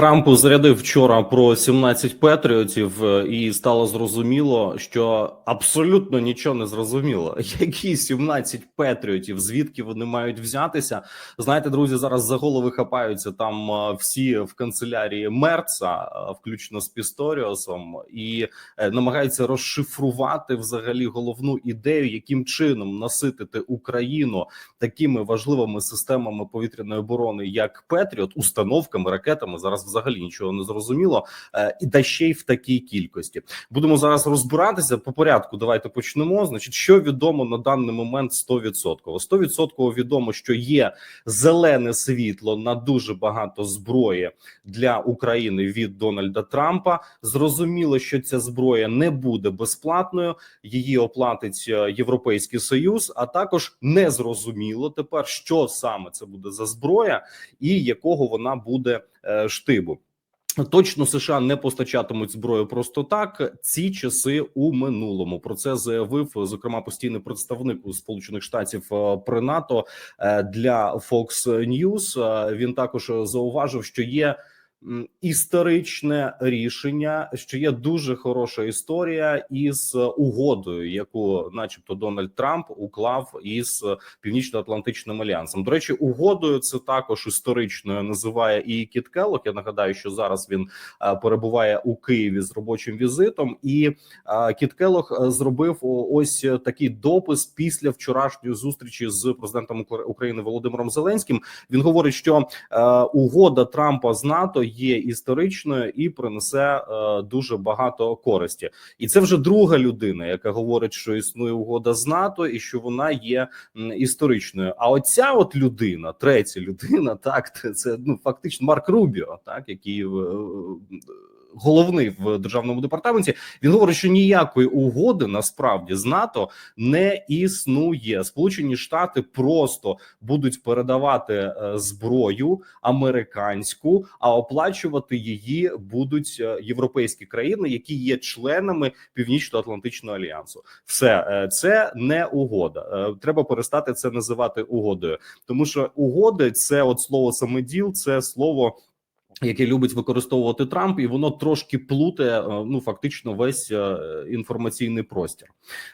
Трамп зарядив вчора про 17 патріотів, е, і стало зрозуміло, що абсолютно нічого не зрозуміло. Які 17 патріотів, звідки вони мають взятися? Знаєте, друзі, зараз за голови хапаються там е, всі в канцелярії Мерца, е, включно з Пісторіосом, і намагаються розшифрувати взагалі головну ідею, яким чином наситити Україну такими важливими системами повітряної оборони, як Петріот, установками, ракетами. Зараз взагалі нічого не зрозуміло, е, і та ще й в такій кількості. Будемо зараз розбиратися по порядку. Давайте почнемо. Значить, що відомо на даний момент 100%. 100% відомо, що є зелене світло на дуже багато зброї для України від Дональда Трампа. Зрозуміло, що ця зброя не буде безплатною. Її оплатить е, Європейський Союз. А також не зрозуміло тепер, що саме це буде за зброя і якого вона буде штибу. Точно США не постачатимуть зброю просто так. Ці часи у минулому про це заявив зокрема постійний представник у Сполучених Штатів е, при НАТО е, для Fox News. Е, Він також зауважив, що є історичне рішення, що є дуже хороша історія із угодою, яку, начебто, Дональд Трамп уклав із Північно-Атлантичним альянсом. До речі, угодою це також історичною називає і Кіт Келлог. Я нагадаю, що зараз він е, перебуває у Києві з робочим візитом, і е, Кіт Келлог е, зробив ось е, такий допис після вчорашньої зустрічі з президентом України Володимиром Зеленським. Він говорить, що е, угода Трампа з НАТО є історичною і принесе е, дуже багато користі. І це вже друга людина, яка говорить, що існує угода з НАТО і що вона є історичною. А оця от людина, третя людина, так це- ну фактично Марк Рубіо, так який е, головний в державному департаменті. Він говорить, що ніякої угоди насправді з НАТО не існує. Сполучені Штати просто будуть передавати е, зброю американську, а оплачувати її будуть е, європейські країни, які є членами Північно-Атлантичного альянсу. Все е, це не угода. Треба перестати це називати угодою, тому що угоди це от слово самоділ, це слово. Яке любить використовувати Трамп, і воно трошки плутає е, ну фактично весь е, інформаційний простір.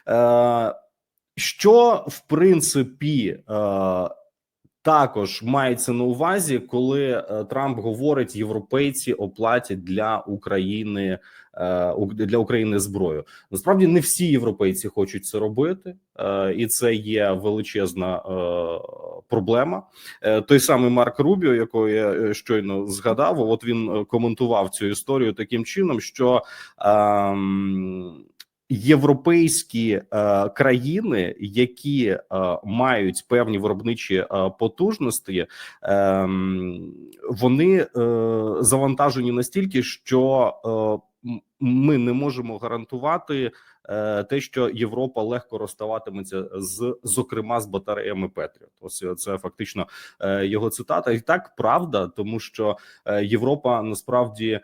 Е, Що в принципі також мається на увазі, коли е, Трамп говорить, європейці оплатять для України е, для України зброю. Насправді не всі європейці хочуть це робити, е, і це є величезна проблема. Той самий Марк Рубіо, якого я щойно згадав, от він коментував цю історію таким чином, що ем, європейські е, країни, які е, мають певні виробничі е, потужності, ем, вони е, завантажені настільки, що е, ми не можемо гарантувати е, те, що Європа легко розставатиметься з зокрема з батареями Петріот. Ось е, це фактично е, його цитата, і так правда, тому що е, Європа насправді.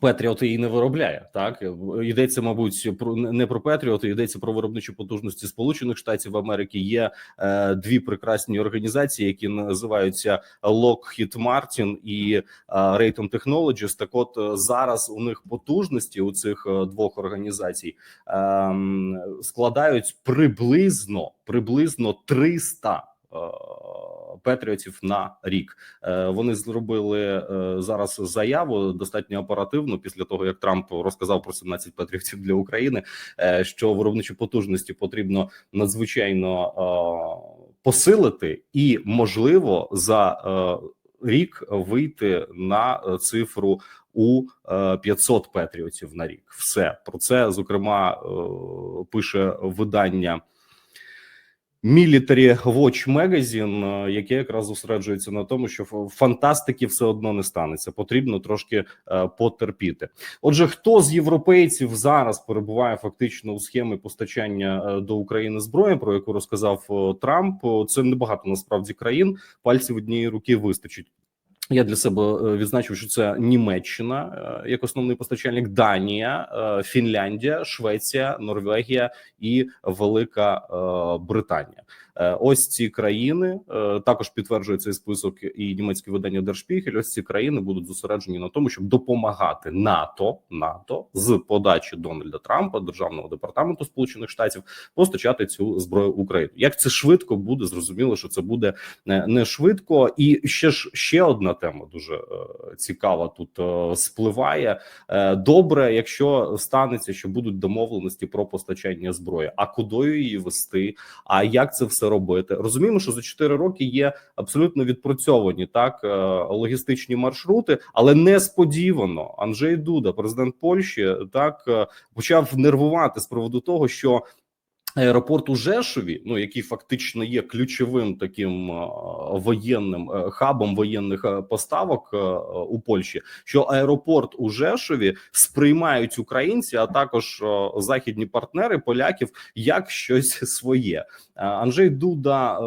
Петріот її не виробляє так йдеться, мабуть, про не про Петріот, йдеться про виробничі потужності Сполучених Штатів Америки. Є е, дві прекрасні організації, які називаються Lockheed Martin і е, Raytheon Technologies. Так, от е, зараз у них потужності у цих е, двох організацій ем, складають приблизно приблизно 300 е, Петріотів на рік Е, вони зробили е, зараз заяву достатньо оперативно після того, як Трамп розказав про 17 патріотів для України, е, що виробничі потужності потрібно надзвичайно посилити, і можливо за рік вийти на цифру у е, 500 патріотів на рік. Все про це зокрема пише видання. Military Watch Magazine, е, яке якраз зосереджується на тому, що фантастики все одно не станеться. Потрібно трошки е, потерпіти. Отже, хто з європейців зараз перебуває фактично у схемі постачання е, до України зброї, про яку розказав Трамп? Це небагато насправді країн. Пальців однієї руки вистачить. Я для себе е, відзначив, що це Німеччина е, як основний постачальник, Данія, е, Фінляндія, Швеція, Норвегія і Велика Британія. Е, Ось ці країни е, також підтверджує цей список і німецьке видання Держпігель. Ось ці країни будуть зосереджені на тому, щоб допомагати НАТО НАТО з подачі Дональда Трампа, державного департаменту Сполучених Штатів, постачати цю зброю Україні. Як це швидко буде? Зрозуміло, що це буде не, не швидко. І ще ж ще одна тема дуже е, цікава тут е, спливає. Е, добре, якщо станеться, що будуть домовленості про постачання зброї, а кудою її вести, а як це все робити? Розуміємо, що за 4 роки є абсолютно відпрацьовані так е, логістичні маршрути, але несподівано Анджей Дуда, президент Польщі, так е, почав нервувати з приводу того, що Аеропорт у Жешові, ну який фактично є ключовим таким воєнним е, хабом воєнних е, поставок е, у Польщі, що аеропорт у Жешові сприймають українці, а також західні партнери поляків як щось своє. Анджей Дуда.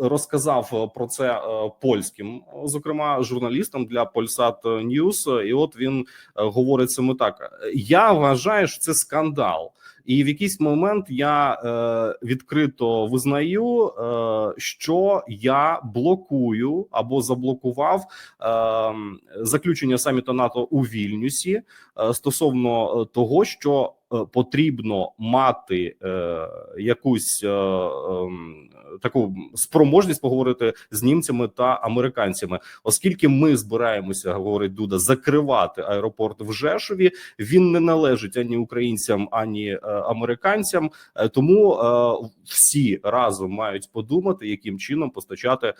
Розказав про це польським, зокрема журналістам для Polsat News, і от він говорить саме так: я вважаю, що це скандал. І в якийсь момент я е, відкрито визнаю, е, що я блокую або заблокував е, заключення саміту НАТО у Вільнюсі е, стосовно е, того, що потрібно мати е, якусь е, е, таку спроможність поговорити з німцями та американцями, оскільки ми збираємося, говорить Дуда, закривати аеропорт в Жешові. Він не належить ані українцям, ані е, американцям. Е, Тому е, всі разом мають подумати, яким чином постачати е,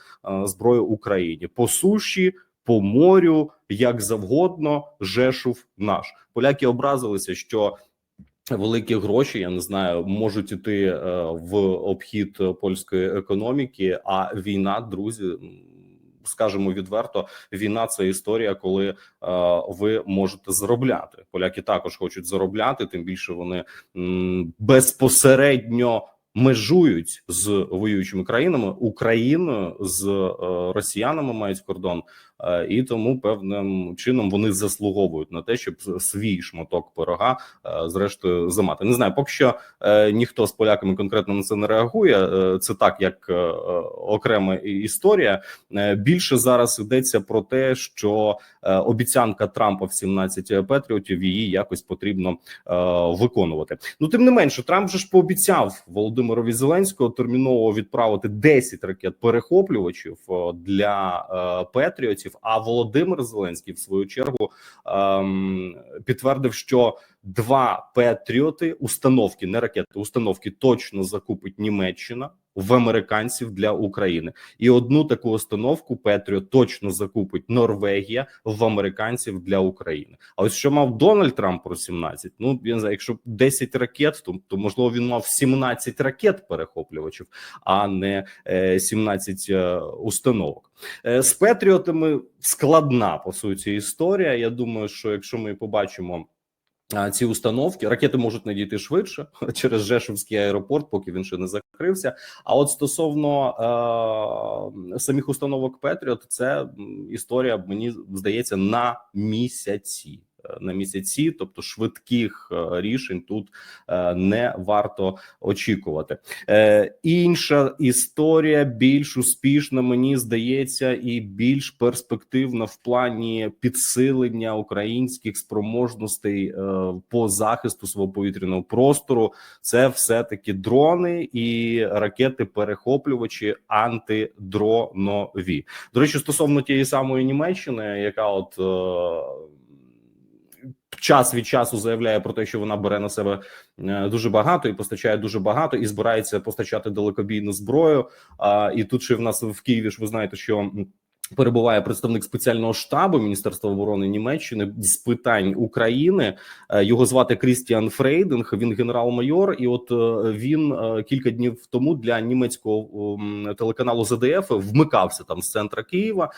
зброю Україні по суші. По морю, як завгодно, Жешув наш поляки образилися, що великі гроші, я не знаю, можуть іти е, в обхід польської економіки. А війна, друзі, скажемо відверто, війна це історія, коли е, ви можете заробляти. Поляки також хочуть заробляти, тим більше вони безпосередньо. Межують з воюючими країнами Україною з е, росіянами мають кордон, і тому певним чином вони заслуговують на те, щоб свій шматок пирога е, зрештою замати. Не знаю, поки що е, ніхто з поляками конкретно на це не реагує. Е, це так, як е, е, окрема історія. Е, більше зараз йдеться про те, що е, обіцянка Трампа в 17 патріотів її якось потрібно е, виконувати. Ну тим не менше, Трамп же ж пообіцяв Володимирові Зеленського терміново відправити 10 ракет перехоплювачів е, для е, патріотів. А Володимир Зеленський, в свою чергу, ем, підтвердив, що два патріоти установки, не ракети, установки точно закупить Німеччина в американців для України, і одну таку установку Петріот точно закупить Норвегія в американців для України. А ось що мав Дональд Трамп про 17, Ну не знаю, якщо 10 ракет, то, то можливо він мав 17 ракет перехоплювачів, а не е, 17 е, установок. Е, з Петріотами складна по суті історія. Я думаю, що якщо ми побачимо. Ці установки ракети можуть надійти швидше через Жешовський аеропорт, поки він ще не закрився. А от стосовно е, самих установок Петріот, це історія мені здається на місяці. На місяці, тобто швидких е, рішень тут е, не варто очікувати. Е, інша історія більш успішна, мені здається, і більш перспективна в плані підсилення українських спроможностей по захисту свого повітряного простору. Це все таки дрони і ракети перехоплювачі антидронові. До речі, стосовно тієї самої Німеччини, яка от. Час від часу заявляє про те, що вона бере на себе е, дуже багато і постачає дуже багато, і збирається постачати далекобійну зброю. А і тут ще в нас в Києві ж ви знаєте, що перебуває представник спеціального штабу Міністерства оборони Німеччини з питань України. Е, Його звати Крістіан Фрейдинг. Він генерал-майор. І от е, він е, кілька днів тому для німецького телеканалу ЗДФ вмикався там з центра Києва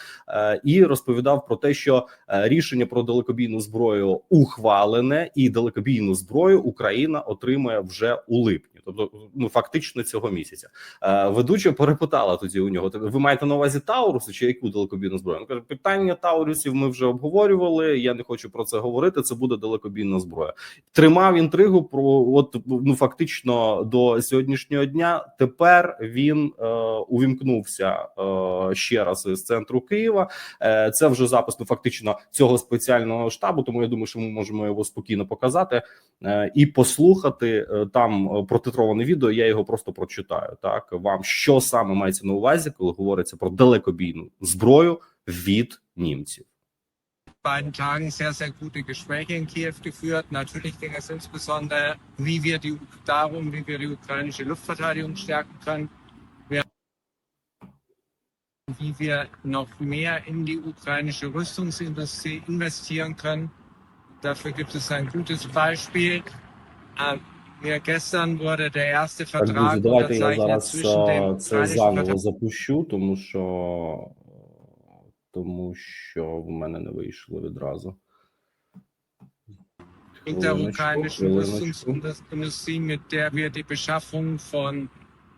і розповідав про те, що рішення про далекобійну зброю ухвалене, і далекобійну зброю Україна отримає вже у липні. Тобто ну фактично цього місяця. Е, ведуча перепитала тоді у нього: «Так ви маєте на увазі Тауруси чи яку далекобійну зброю? Він каже, питання Таурусів ми вже обговорювали. Я не хочу про це говорити. Це буде далекобійна зброя. Тримав інтригу про от ну фактично до сьогоднішнього дня. Тепер він е, увімкнувся е, ще раз із центру Києва. Е, це вже запис ну, фактично цього спеціального штабу. Тому я думаю, що ми можемо його спокійно показати е, і послухати е, там е, протитроване відео. Я його просто прочитаю. Так вам що саме мається на увазі, коли говориться про далекобійну зброю від німців. beiden Tagen sehr, sehr gute Gespräche in Kiew geführt. Natürlich ging es insbesondere wie wir die, darum, wie wir die ukrainische Luftverteidigung stärken können, wie wir noch mehr in die ukrainische Rüstungsindustrie investieren können. Dafür gibt es ein gutes Beispiel. Ähm, Mir gestern wurde der erste Так, друзі, Vertrag давайте я unterzeichnet зараз zwischen е, dem це ukrainischen заново Verteidigungsministerium запущу, тому що тому що в мене не вийшло відразу. und der Хвилиночку, ukrainischen хвилиночку. Rüstungsindustrie, mit der wir die Beschaffung von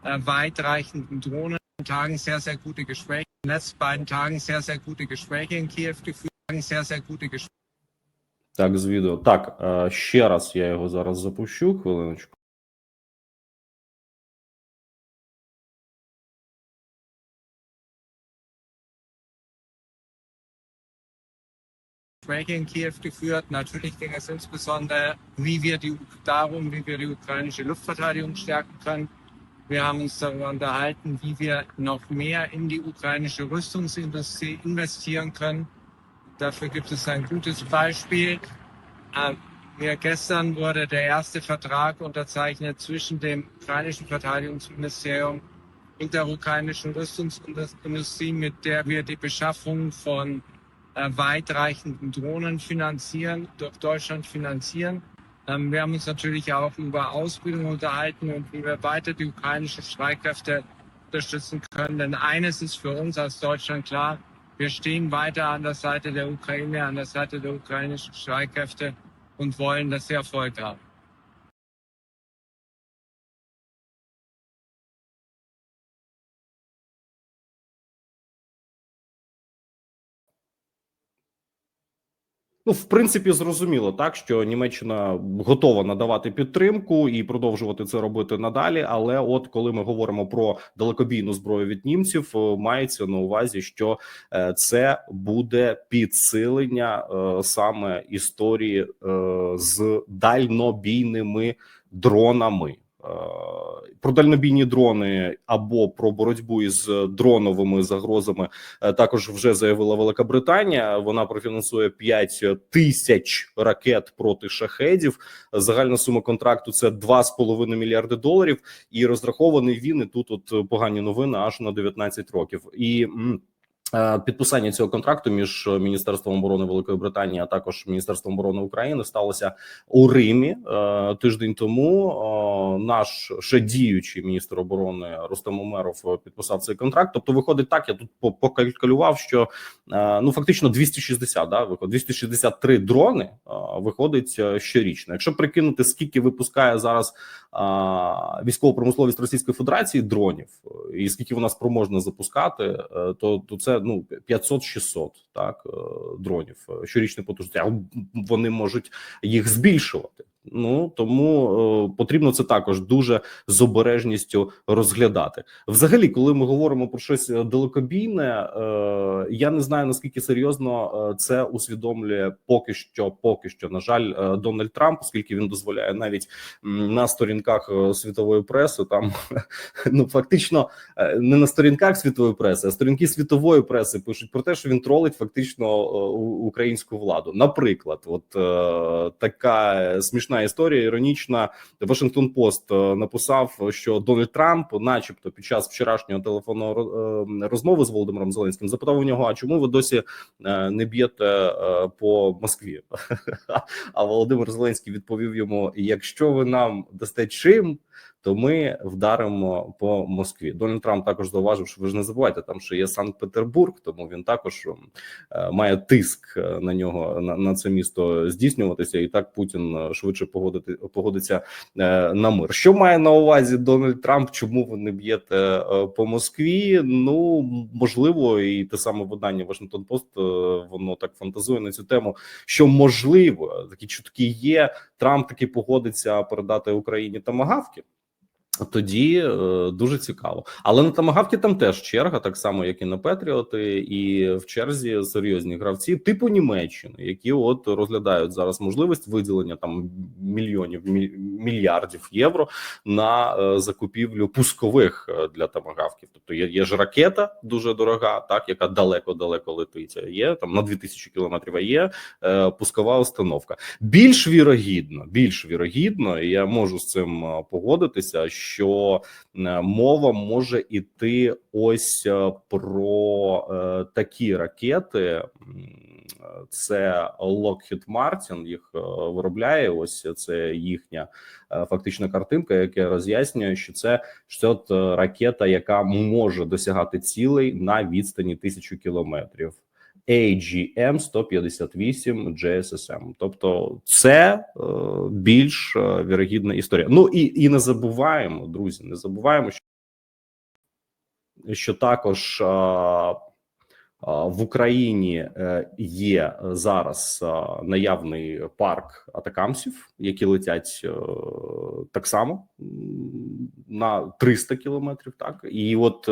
äh, weitreichenden Drohnen in Tagen sehr, sehr gute Gespräche, in den letzten beiden Tagen sehr, sehr gute Gespräche in Kiew geführt, sehr, sehr gute Gespräche. Так, з відео. Так, е, ще раз я його зараз запущу. Хвилиночку. Gespräche in Kiew geführt. Natürlich ging es insbesondere wie wir die, darum, wie wir die ukrainische Luftverteidigung stärken können. Wir haben uns darüber unterhalten, wie wir noch mehr in die ukrainische Rüstungsindustrie investieren können. Dafür gibt es ein gutes Beispiel. Ähm, gestern wurde der erste Vertrag unterzeichnet zwischen dem ukrainischen Verteidigungsministerium und der ukrainischen Rüstungsindustrie, mit der wir die Beschaffung von äh, weitreichenden Drohnen finanzieren, durch Deutschland finanzieren. Ähm, wir haben uns natürlich auch über Ausbildung unterhalten und wie wir weiter die ukrainischen Streitkräfte unterstützen können. Denn eines ist für uns als Deutschland klar, wir stehen weiter an der Seite der Ukraine, an der Seite der ukrainischen Streitkräfte und wollen, dass sie Erfolg haben. Ну, в принципі, зрозуміло, так що Німеччина готова надавати підтримку і продовжувати це робити надалі. Але, от коли ми говоримо про далекобійну зброю від німців, е, мається на увазі, що е, це буде підсилення е, саме історії з дальнобійними дронами. Е, Про дальнобійні дрони або про боротьбу із дроновими загрозами е, також вже заявила Велика Британія. Вона профінансує 5 тисяч ракет проти шахедів. Загальна сума контракту це 2,5 мільярди доларів. І розрахований він і тут от погані новини аж на 19 років. І е, Підписання цього контракту між Міністерством оборони Великої Британії а також Міністерством оборони України сталося у Римі е, тиждень тому. Е, Наш ще діючий міністр оборони Рустем Умеров підписав цей контракт. Тобто, виходить так. Я тут по- покалькулював, що е, ну фактично 260, да, виходить 263 дрони е, виходить е, щорічно. Якщо прикинути, скільки випускає зараз військово-промисловість Російської Федерації дронів, е, і скільки вона спроможна запускати, е, то, то це ну 500-600 так е, дронів е, щорічної потужності. А вони можуть їх збільшувати. Ну тому е, потрібно це також дуже з обережністю розглядати. Взагалі, коли ми говоримо про щось далекобійне, е, я не знаю наскільки серйозно е, це усвідомлює поки що, поки що, на жаль, е, Дональд Трамп, оскільки він дозволяє навіть на сторінках е, світової преси, там ну фактично е, не на сторінках світової преси, а сторінки світової преси пишуть про те, що він тролить фактично е, українську владу. Наприклад, от е, така смішна історія, іронічна. Вашингтон Пост е, написав, що Дональд Трамп, начебто, під час вчорашнього телефонного е, розмови з Володимиром Зеленським, запитав у нього: а чому ви досі е, не б'єте по Москві? А Володимир Зеленський відповів йому: якщо ви нам дасте чим, то ми вдаримо по Москві. Дональд Трамп також зауважив, що ви ж не забувайте, там що є Санкт-Петербург, тому він також е, має тиск е, на нього на, на це місто здійснюватися, і так Путін е, швидше погодити погодиться на мир. Що має на увазі Дональд Трамп? Чому ви не б'єте по Москві? Ну можливо, і те саме видання Вашингтон Пост воно так фантазує на цю тему, що можливо такі чутки є. Трамп таки погодиться передати Україні тамагавки. Тоді е, дуже цікаво, але на тамагавки там теж черга, так само як і на Петріоти, і в черзі серйозні гравці, типу Німеччини, які от розглядають зараз можливість виділення там мільйонів мільярдів євро на е, закупівлю пускових е, для тамагавків. Тобто є, є ж ракета дуже дорога, так яка далеко далеко летить. Є там на 2000 кілометрів. А є е, пускова установка. Більш вірогідно, більш вірогідно, і я можу з цим е, погодитися, е, мова може іти ось е, про е, такі ракети. Це Lockheed Martin їх виробляє. Ось це їхня фактична картинка, яка роз'яснює, що це що от ракета, яка може досягати цілей на відстані тисячу кілометрів. AGM 158 JSSM. Тобто, це е, більш е, вірогідна історія. Ну і, і не забуваємо, друзі, не забуваємо, що, що також е, е, в Україні е, є зараз е, наявний парк атакамсів, які летять так само на 300 кілометрів. Так і от.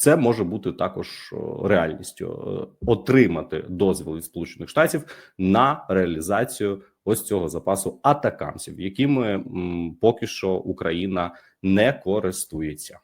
Це може бути також реальністю Е, отримати дозвіл від Сполучених Штатів на реалізацію ось цього запасу атакамсів, якими м, поки що Україна не користується.